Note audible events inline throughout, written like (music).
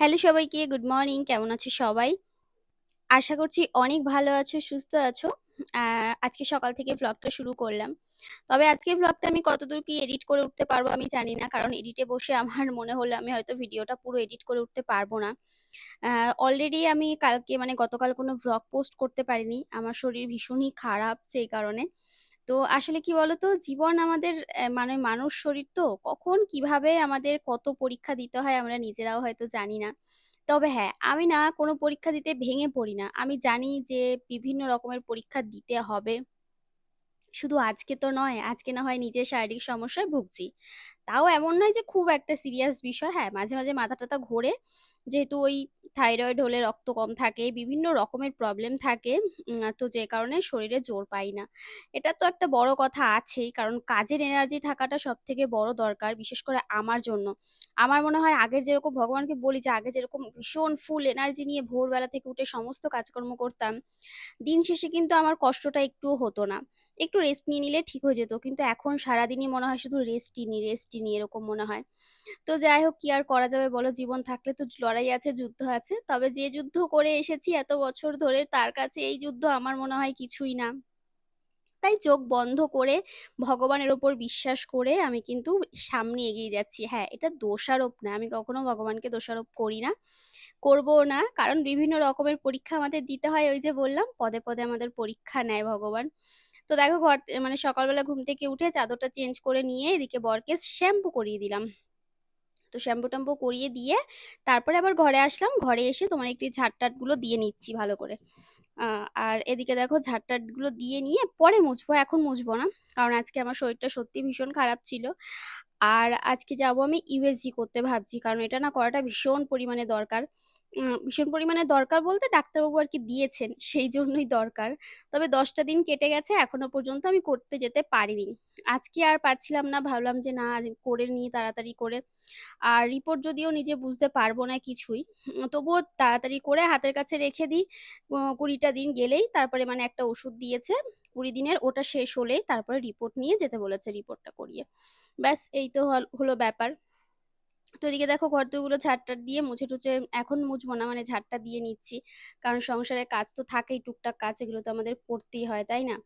Hello সবাইকে, good morning. কেমন আছো সবাই? আশা করছি অনেক ভালো আছো, সুস্থ আছো। আজকে সকাল থেকে ব্লগটা শুরু করলাম। তবে আজকের ব্লগটা আমি কতদূর কি এডিট করে উঠতে পারব আমি জানি না, কারণ এডিটে বসে আমার (laughs) মনে হলো আমি হয়তো ভিডিওটা পুরো এডিট করে উঠতে পারব না। অলরেডি আমি কালকে মানে গতকাল কোনো ব্লগ পোস্ট করতে পারিনি। আমার শরীর ভীষণই খারাপ সেই কারণে। তো আসলে কি বলতো? জীবন আমাদের মানে মানুষ শরীর তো, কখন কীভাবে আমাদের কত পরীক্ষা দিতে হয় আমরা নিজেরাও হয়তো জানি না। তবে হ্যাঁ আমি না কোনো পরীক্ষা দিতে ভেঙে পড়ি না। আমি জানি যে বিভিন্ন রকমের পরীক্ষা দিতে হবে। শুধু আজকে তো নয়, আজকে না হয় নিজের শারীরিক সমস্যায় ভুগছি। তাও এমন নয় যে খুব একটা সিরিয়াস বিষয়। হ্যাঁ মাঝে মাঝে মাথা টাথা ঘোরে। যেহেতু ওই থাইরয়েড হলে রক্ত কম থাকে, বিভিন্ন রকমের প্রবলেম থাকে তো যে কারণে শরীরে জোর পাই না। এটা তো একটা বড় কথা আছেই, কারণ কাজের এনার্জি থাকাটা সব থেকে বড় দরকার, বিশেষ করে আমার জন্য। আমার মনে হয় আগের যেরকম ভগবানকে বলি যে, আগে যেরকম ভীষণ ফুল এনার্জি নিয়ে ভোরবেলা থেকে উঠে সমস্ত কাজকর্ম করতাম, দিন শেষে কিন্তু আমার কষ্টটা একটুও হতো না। একটু রেস্ট নিয়ে নিলে ঠিক হয়ে যেত। কিন্তু এখন সারাদিনই মনে হয় শুধু রেস্টই নি রেস্টই নি এরকম মনে হয়। তো যাই হোক, কি আর করা যাবে বলো? জীবন থাকলে তো লড়াই আছে, যুদ্ধ আছে। তবে যে যুদ্ধ করে এসেছি এত বছর ধরে, তার কাছে এই যুদ্ধ আমার মনে হয় কিছুই না। তাই চোখ বন্ধ করে, ভগবানের ওপর বিশ্বাস করে আমি কিন্তু সামনে এগিয়ে যাচ্ছি। হ্যাঁ এটা দোষারোপ না, আমি কখনো ভগবানকে দোষারোপ করি না। করবও না, কারণ বিভিন্ন রকমের পরীক্ষা আমাদের দিতে হয়, ওই যে বললাম, পদে পদে আমাদের পরীক্ষা নেয় ভগবান। তো দেখো ঘর মানে সকালবেলা ঘুম থেকে উঠে চাদরটা চেঞ্জ করে নিয়ে এদিকে বরকে শ্যাম্পু করিয়ে দিলাম। তো শ্যাম্পু ট্যাম্পু করিয়ে দিয়ে তারপরে আবার ঘরে আসলাম। ঘরে এসে তোমার একটি ঝাঁট টাটগুলো দিয়ে নিচ্ছি ভালো করে। আর এদিকে দেখো ঝাঁট টাটগুলো দিয়ে নিয়ে পরে মুছবো, এখন মুছবো না। কারণ আজকে আমার শরীরটা সত্যি ভীষণ খারাপ ছিল। আর আজকে যাব আমি ইউএসজি করতে ভাবছি। কারণ এটা না করাটা ভীষণ পরিমাণে দরকার। ভীষণ পরিমাণে দরকার বলতে ডাক্তারবাবু আর কি দিয়েছেন, সেই জন্যই দরকার। তবে দশটা দিন কেটে গেছে, এখনও পর্যন্ত আমি করতে যেতে পারিনি। আজকে আর পারছিলাম না, ভাবলাম যে না করে নিই তাড়াতাড়ি করে। আর রিপোর্ট যদিও নিজে বুঝতে পারব না কিছুই তবুও তাড়াতাড়ি করে হাতের কাছে রেখে দিই। কুড়িটা দিন গেলেই তারপরে মানে একটা ওষুধ দিয়েছে, কুড়ি দিনের, ওটা শেষ হলেই তারপরে রিপোর্ট নিয়ে যেতে বলেছে রিপোর্টটা করিয়ে। ব্যাস, এই তো হলো ব্যাপার। তো এদিকে দেখো ঘর ঘরদোরগুলো ঝাড়টার দিয়ে মুছে টুছে এখন মুছবো না মানে ঝাড়টা দিয়ে নিচ্ছি। কারণ সংসারে কাজ তো থাকেই, টুকটাক কাজ এগুলো তো আমাদের করতেই হয়, তাই না?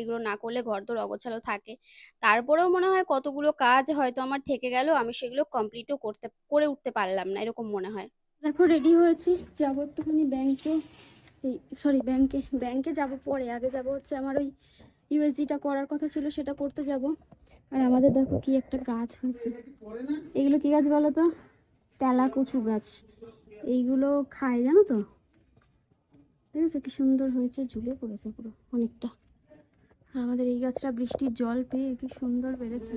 এগুলো না করলে ঘর ঘরদোর অগোছালো থাকে। তারপরেও মনে হয় কতগুলো কাজ হয়তো আমার থেকে গেল, আমি সেগুলো কমপ্লিটও করতে, করে উঠতে পারলাম না, এরকম মনে হয়। দেখো রেডি হয়েছি, যাব একটুখানি ব্যাংকে এই সরি ব্যাংকে ব্যাংকে যাব পরে, আগে যাব হচ্ছে আমার ওই ইউএসজিটা করার কথা ছিল, সেটা করতে যাব। আর আমাদের দেখো কি একটা গাছ হয়েছে। এগুলো কি গাছ বলো তো? তেলা কচু গাছ। এইগুলো খায় জানো তো? দেখেছ কি সুন্দর হয়েছে? ঝুলে পড়েছে পুরো অনেকটা। আর আমাদের এই গাছটা বৃষ্টির জল পেয়ে কি সুন্দর বেড়েছে।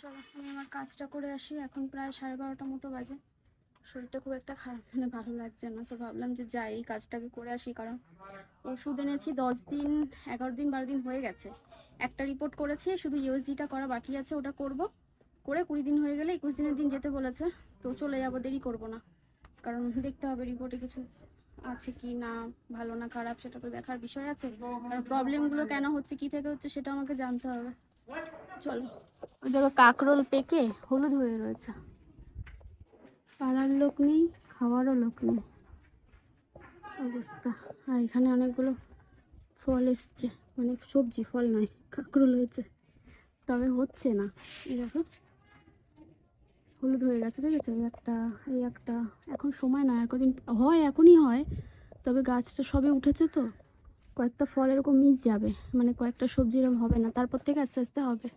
চলো, আমি আমার কাজটা করে আসি। এখন প্রায় সাড়ে বারোটা মতো বাজে। শরীরটা খুব একটা খারাপ মানে ভালো লাগছে না। তো ভাবলাম যে যাই, এই কাজটাকে করে আসি, কারণ ওষুধ এনেছি দশ দিন, এগারো দিন, বারো দিন হয়ে গেছে। একটা রিপোর্ট করেছি, শুধু ইউএসজিটা করা বাকি আছে, ওটা করব। করে কুড়ি দিন হয়ে গেলে একুশ দিনের দিন যেতে বলেছে, তো চলে যাব, দেরি করব না। কারণ দেখতে হবে রিপোর্টে কিছু আছে কি না, ভালো না খারাপ, সেটা তো দেখার বিষয় আছে। প্রবলেমগুলো কেন হচ্ছে, কি থেকে হচ্ছে, সেটা আমাকে জানতে হবে। চলো। দেখো কাকরোল পেকে হলুদ হয়ে রয়েছে। পাড়ার লোক নেই, খাওয়ারও লোক নেই। অবস্থা। আর এখানে অনেকগুলো ফল এসছে। মানে সবজি ফল নয় কাঁকরোল হয়েছে। তবে হচ্ছে না। দেখো, হলুদ হয়ে গেছে, দেখেছ? এই একটা এই একটা। এখন সময় না আর কদিন হয়, এখনই হয়। তবে গাছটা সবে উঠেছে তো। কয়েকটা ফল এরকম মিস যাবে। মানে কয়েকটা সবজি এরকম হবে না। তারপর থেকে আস্তে আস্তে হবে।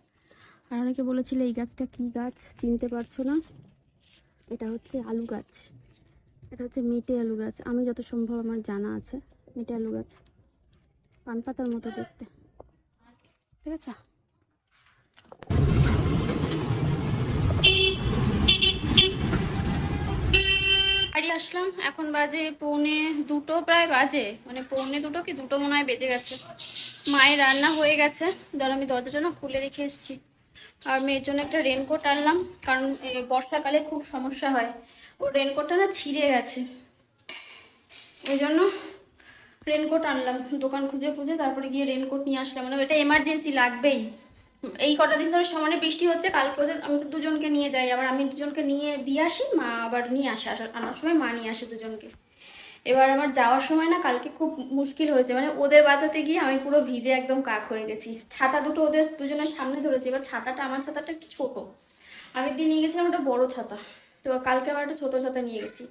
আর অনেকে বলেছিল, এই গাছটা কী গাছ? চিনতে পারছ না। এটা হচ্ছে আলু গাছ। এটা হচ্ছে মেটে আলু গাছ। আমি যত সম্ভব আমার জানা আছে, মেটে আলু গাছ। পান পাতার মতো দেখতে। ঠিক আছে? আসলাম। এখন বাজে পৌনে দুটো, প্রায় বাজে। মানে পৌনে দুটো কি দুটো মনে হয় বেজে গেছে। মায়ের রান্না হয়ে গেছে। ধর আমি দরজাটা না খুলে রেখে এসেছি। আর মেয়ের জন্য একটা রেনকোট আনলাম, কারণ বর্ষাকালে খুব সমস্যা হয়। ও রেনকোটটা না ছিঁড়ে গেছে। ওই জন্য রেনকোট আনলাম। দোকান খুঁজে খুঁজে তারপরে গিয়ে রেনকোট নিয়ে আসলাম। মানে এটা এমার্জেন্সি লাগবেই। এই কটা দিন ধরে সমানে বৃষ্টি হচ্ছে, কালকে ওদের, আমি তো দুজনকে নিয়ে যাই। আবার আমি দুজনকে নিয়ে, দিয়ে আসি, মা আবার নিয়ে আসে। আসার, আনার সময় মা নিয়ে আসে দুজনকে। এবার আমার যাওয়ার সময় না কালকে খুব মুশকিল হয়েছে। মানে ওদের বাঁচাতে গিয়ে আমি পুরো ভিজে একদম কাক হয়ে গেছি। ছাতা দুটো ওদের দুজনের সামনে ধরেছি। এবার ছাতাটা, আমার ছাতাটা একটু ছোটো। আগের দিন নিয়ে গেছিলাম ওটা বড় ছাতা। তো কালকে আবার একটা ছোটো ছাতা নিয়ে গেছি।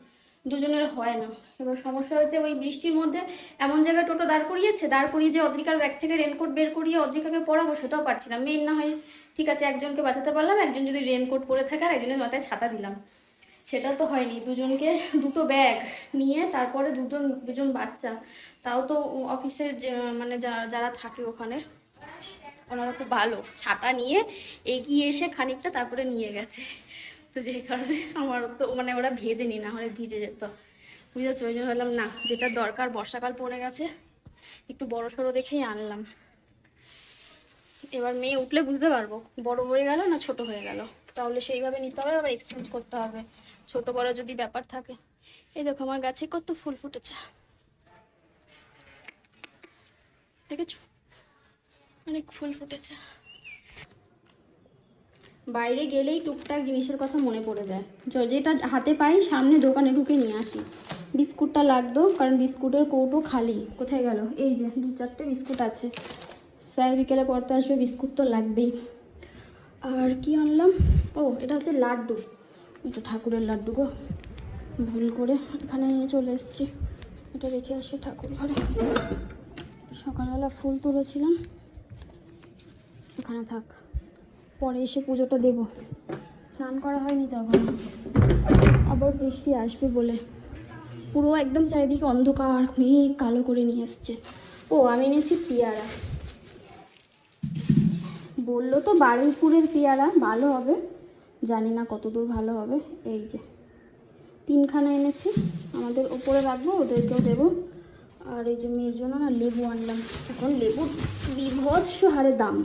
দুজনের হয় না। এবার সমস্যা হয়েছে ওই বৃষ্টির মধ্যে এমন জায়গায় টোটো দাঁড় করিয়েছে, দাঁড় করিয়ে যে অদ্রিকার ব্যাগ থেকে রেনকোট বের করিয়ে অদ্রিকাকে পড়াবো সেটাও পারছি না। মেন না হয় ঠিক আছে, একজনকে বাঁচাতে পারলাম, একজন যদি রেনকোট পরে থাকে আর একজনের মাথায় ছাতা দিলাম। সেটা তো হয়নি। দুজনকে দুটো ব্যাগ নিয়ে তারপরে দুজন দুজন বাচ্চা। তাও তো অফিসের মানে যা- যারা থাকে ওখানের ওনারা খুব ভালো। ছাতা নিয়ে এগিয়ে এসে খানিকটা তারপরে নিয়ে গেছে। তো যে কারণে আমার তো মানে ওরা ভেজেনি না হলে ভিজে যেত। বুঝেছ? ওই জন্য বললাম না, যেটা দরকার, বর্ষাকাল পড়ে গেছে, একটু বড় সড়ো দেখেই আনলাম। এবার মেয়ে উঠলে বুঝতে পারব, বড় হয়ে গেল না ছোট হয়ে গেল? তাহলে সেইভাবে নিতে হবে, আবার এক্সচেঞ্জ করতে হবে। ছোট বড় যদি ব্যাপার থাকে। এই দেখো, আমার গাছে কত ফুল ফুটেছে। দেখেছ? অনেক ফুল ফুটেছে। বাইরে গেলেই টুকটাক জিনিসের কথা মনে পড়ে যায়। যেটা হাতে পাই, সামনে দোকানে ঢুকে নিয়ে আসি। বিস্কুটটা লাগতো, কারণ বিস্কুটের কৌটো খালি। কোথায় গেল? এই যে, দু চারটে বিস্কুট আছে। স্যার বিকেলে পড়তে আসবে, বিস্কুট তো লাগবেই। আর কি আনলাম? ও, এটা হচ্ছে লাড্ডু। এটা ঠাকুরের লাড্ডু গো। ভুল করে এখানে নিয়ে চলে এসেছি। এটা রেখে আসি ঠাকুর ঘরে। সকালবেলা ফুল তুলেছিলাম। এখানে থাক, পরে এসে পুজোটা দেব। স্নান করা হয়নি তখন আবার বৃষ্টি আসবে বলে। পুরো একদম চারিদিকে অন্ধকার, মেঘ কালো করে নিয়ে এসছে। ও, আমি এনেছি পেয়ারা। বলল তো বারুইপুরের পেয়ারা, ভালো হবে। জানি না কতদূর ভালো হবে। এই যে, তিনখানা এনেছি। আমাদের ওপরে রাখব, ওদেরকেও দেবো। আর এই যে মেয়ের জন্য না লেবু আনলাম। এখন লেবুর বিভৎস হারে দাম।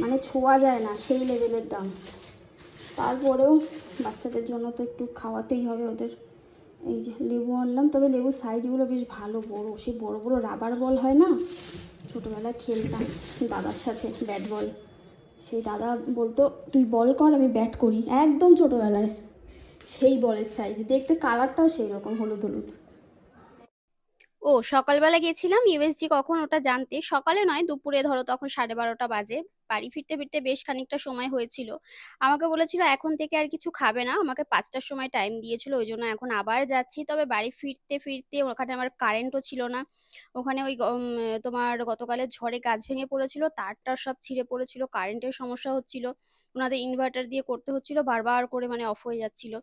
মানে ছোঁয়া যায় না সেই লেভেলের দাম। তারপরেও বাচ্চাদের জন্য তো একটু খাওয়াতেই হবে ওদের। এই যে লেবু আনলাম, তবে লেবুর সাইজগুলো বেশ ভালো, বড়। সেই বড় বড় রাবার বল হয় না? ছোটোবেলায় খেলতাম দাদার সাথে ব্যাট বল। সেই দাদা বলতো, তুই বল কর, আমি ব্যাট করি। একদম ছোটোবেলায়। সেই বলের সাইজ দেখতে কালারটাও সেই রকম হলুদ হলুদ। ও, সকালবেলা গেছিলাম ইউএসজি কখন ওটা জানতে? সকালে নয়, দুপুরে ধরো তখন সাড়ে বারোটা বাজে। বাড়ি ফিরতে ফিরতে বেশ খানিকটা সময় হয়েছিল। আমাকে বলেছিল, এখন থেকে আর কিছু খাবে না। আমাকে পাঁচটার সময় টাইম দিয়েছিল, ওই জন্য এখন আবার যাচ্ছি। তবে বাড়ি ফিরতে ফিরতে ওখানে আমার কারেন্টও ছিল না। ওখানে ওই তোমার গতকালের ঝড়ে গাছ ভেঙে পড়েছিল তারটা সব ছিঁড়ে পড়েছিল কারেন্টের সমস্যা হচ্ছিল। ওনাদের ইনভার্টার দিয়ে করতে হচ্ছিল, বারবার করে মানে অফ হয়ে যাচ্ছিল।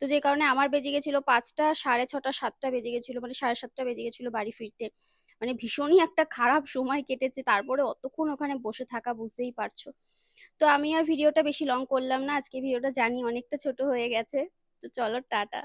তো যে কারণে আমার বেজে গেছিল পাঁচটা, সাড়ে ছটা, সাতটা বেজে গেছিল মানে সাড়ে সাতটা বেজে গেছিল বাড়ি ফিরতে। মানে ভীষণই একটা খারাপ সময় কেটেছে। তারপরে অতক্ষণ ওখানে বসে থাকা বুঝতেই পারছ। তো আমি আর ভিডিওটা বেশি লং করলাম না। আজকে ভিডিওটা জানি অনেকটা ছোট হয়ে গেছে। তো চলো, টাটা।